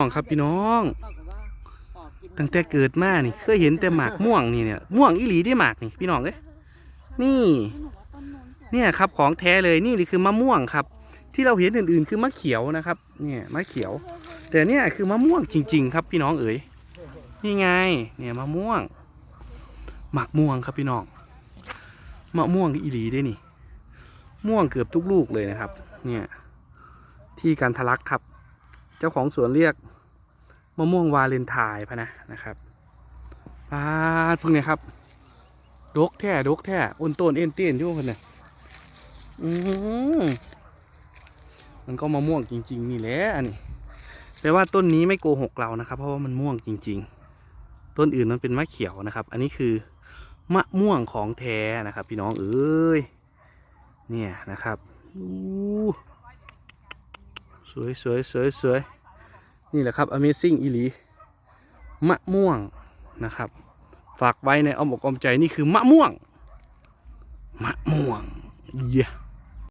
น้องครับพี่น้อง ตั้งแต่เกิดมานี่ เคยเห็นแต่หมากม่วงนี่เนี่ยม่วงอีหลีได้หมากนี่พี่น้องเอ้ยนี่ เนี่ยครับของแท้เลยนี่คือมะม่วงครับ ที่เราเห็นอื่นๆคือมะเขียวนะครับ เนี่ยมะเขียว แต่เนี่ยคือมะม่วงจริง ๆ ครับพี่น้องเอ๋ยนี่ไง เนี่ยมะม่วงหมากม่วงครับพี่น้องมะม่วงอีหลีได้นี่ ม่วงเกือบทุกลูกเลยนะครับ เนี่ย ที่การทะลักครับ เจ้าของสวนเรียกมะม่วงวาเลนไทน์พะนะนะครับปาดพวกเนี้ยครับดกแท้ดกแท้อ้นต้นเอ็นเต้นอยู่คนน่ะอืมมันก็มะม่วงจริง ๆ นี่แหละอันนี้แต่ว่าต้นนี้ไม่โกหกเรานะครับ เพราะว่ามันม่วงจริง ๆ ต้นอื่นมันเป็นมะเขียวนะครับ อันนี้คือมะม่วงของแท้นะครับ พี่น้องเอ้ยเนี่ยนะครับอู้ วยสวยสวยสวยนี่แหละครับ Amazing อีหลีมะม่วงนะครับ ฝากไว้ในอ้อมอกอ้อมใจนี่คือมะม่วง มะม่วงเย้